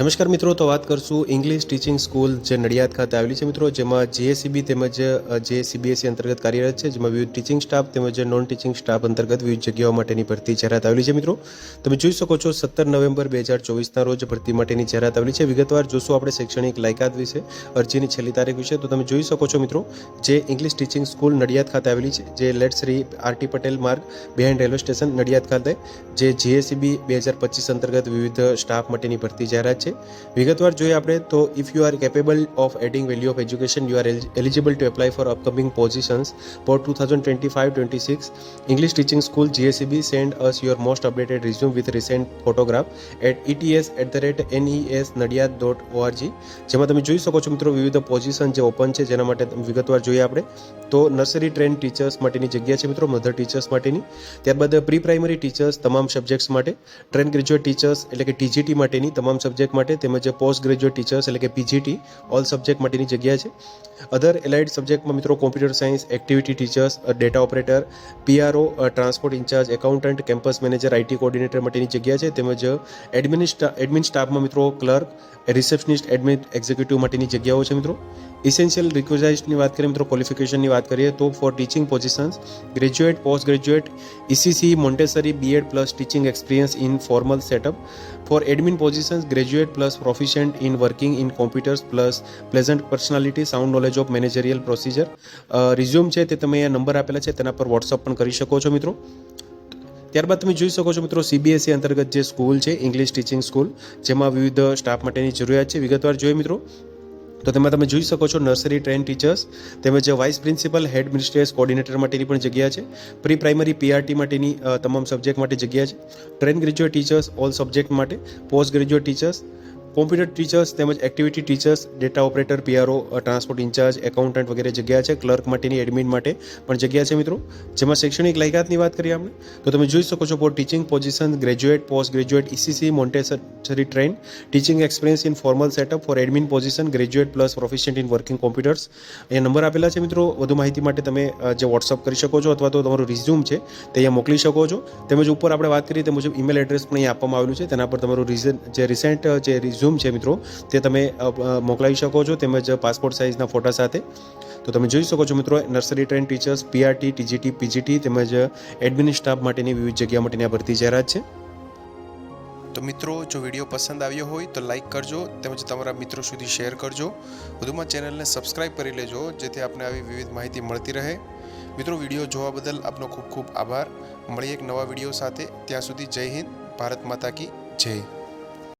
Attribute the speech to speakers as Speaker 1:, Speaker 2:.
Speaker 1: નમસ્કાર મિત્રો, તો વાત કરશું ઇંગ્લિશ ટીચિંગ સ્કૂલ જે નડિયાદ ખાતે આવેલી છે મિત્રો, જેમાં જીએસસીબી તેમજ જે સીબીએસસી અંતર્ગત કાર્યરત છે, જેમાં વિવિધ ટીચિંગ સ્ટાફ તેમજ નોન ટીચિંગ સ્ટાફ અંતર્ગત વિવિધ જગ્યાઓ માટેની ભરતી જાહેરાત આવેલી છે મિત્રો. તમે જોઈ શકો છો, સત્તર નવેમ્બર બે હજાર ચોવીસના રોજ ભરતી માટેની જાહેરાત આવેલી છે. વિગતવાર જોશું આપણે શૈક્ષણિક લાયકાત વિશે, અરજીની છેલ્લી તારીખ વિશે. તો તમે જોઈ શકો છો મિત્રો, જે ઇંગ્લિશ ટીચિંગ સ્કૂલ નડિયાદ ખાતે આવેલી છે, જે લેટ શ્રી આરટી પટેલ માર્ગ બિહાઇન્ડ રેલવે સ્ટેશન નડિયાદ ખાતે, જે જીએસસીબી બે હજાર પચીસ અંતર્ગત વિવિધ સ્ટાફ માટેની ભરતી જાહેરાત છે. વિગતવાર જોઈએ આપણે તો if you are capable of adding value of education you are eligible to apply for upcoming positions for two thousand twenty five twenty six English teaching school GSCB send us your most updated resume with recent photograph at ETS at the rate NES Nadiad dot ORG જેમાં તમે જોઈ શકો છો મિત્રો વિવિધ position જે open છે, જેના માટે વિગતવાર જોઈએ આપણે. તો નર્સરી ટ્રેન ટીચર્સ માટેની જગ્યા છે મિત્રો મધર ટીચર્સ માટેની. ત્યારબાદ પ્રી પ્રાઇમરી ટીચર્સ તમામ સબ્જેક્ટ્સ માટે. ટ્રેન ગ્રેજ્યુએટ ટીચર્સ એટલે કે ટીજીટી માટેની તમામ સબ્જેક્ટ માટે તેમજ પોસ્ટ ગ્રેજ્યુએટ ટીચર્સ એટલે કે પીજીટી ઓલ સબ્જેક્ટ માટેની જગ્યા છે. અધર એલાઇડ સબ્જેક્ટમાં મિત્રો computer science activity teachers data operator PRO transport incharge accountant campus manager IT coordinator માટેની જગ્યા છે. તેમજ એડમિન એડમિન સ્ટાફમાં મિત્રો ક્લર્ક રિસેપ્શનિસ્ટ એડમિન એક્ઝિક્યુટિવ માટેની જગ્યાઓ છે મિત્રો. ઇસેન્શિયલ રિક્વેઝાઇઝની વાત કરીએ મિત્રો ક્વોલિફિકેશનની વાત કરીએ તો for teaching positions graduate post graduate ECC Montessori B Ed plus teaching experience in formal setup for admin positions graduate plus proficient in working in computers plus pleasant personality sound knowledge of managerial procedure resume છે તે તમે અહીંયા number આપેલા છે, તેના પર WhatsApp પણ કરી શકો છો મિત્રો. ત્યારબાદ તમે જોઈ શકો છો મિત્રો સીબીએસઈ અંતર્ગત જે સ્કૂલ છે ઇંગ્લિશ ટીચિંગ સ્કૂલ જેમાં વિવિધ સ્ટાફ માટેની જરૂરિયાત છે. વિગતવાર જોઈએ મિત્રો. તો તેમાં તમે જોઈ શકો છો નર્સરી ટ્રેન ટીચર્સ તેમજ vice principal headmistress coordinator માટેની પણ જગ્યા છે. પ્રી પ્રાઇમરી પીઆરટી માટેની તમામ સબ્જેક્ટ માટે જગ્યા છે. Train graduate teachers all subject માટે. Post graduate teachers computer teachers તેમજ activity teachers, data operator, PRO transport incharge, accountant વગેરે જગ્યા છે, ક્લર્ક માટેની એડમિન માટે પણ જગ્યા છે મિત્રો. જેમાં શૈક્ષણિક લાયકાતની વાત કરીએ આપણે, તો તમે જોઈ શકો છો for teaching position graduate post graduate ECC Montessori train teaching experience in formal setup for admin position graduate plus proficient in working computers અહીંયા નંબર આપેલા છે મિત્રો, વધુ માહિતી માટે તમે જે વોટ્સઅપ કરી શકો છો અથવા તો તમારું રિઝ્યુમ છે, તે અહીંયા મોકલી શકો છો. તેમજ ઉપર આપણે વાત કરીએ તે મુજબ ઈમેલ એડ્રેસ પણ અહીંયા આપવામાં આવેલું છે, તેના પર તમારું રિઝન જે રિસેન્ટ જે રિઝ્યુમ છે મિત્રો, તે તમે મોકલાવી શકો છો તેમજ પાસપોર્ટ સાઇઝના ફોટા સાથે. તો તમે જોઈ શકો છો મિત્રો, nursery train teachers, PRT, TGT, PGT તેમજ એડમિન સ્ટાફ માટેની વિવિધ જગ્યા માટેની આ ભરતી જાહેરાત છે. તો મિત્રો, જો વીડિયો પસંદ આવ્યો હોય તો લાઈક કરજો તેમજ તમારા મિત્રો સુધી શેર કરજો. વધુમાં ચેનલને સબસ્ક્રાઇબ કરી લેજો, જેથી આપને આવી વિવિધ માહિતી મળતી રહે. મિત્રો, વીડિયો જોવા બદલ આપનો ખૂબ ખૂબ આભાર. મળીએ એક નવા વીડિયો સાથે. ત્યાં સુધી જય હિન્દ, ભારત માતા કી જય.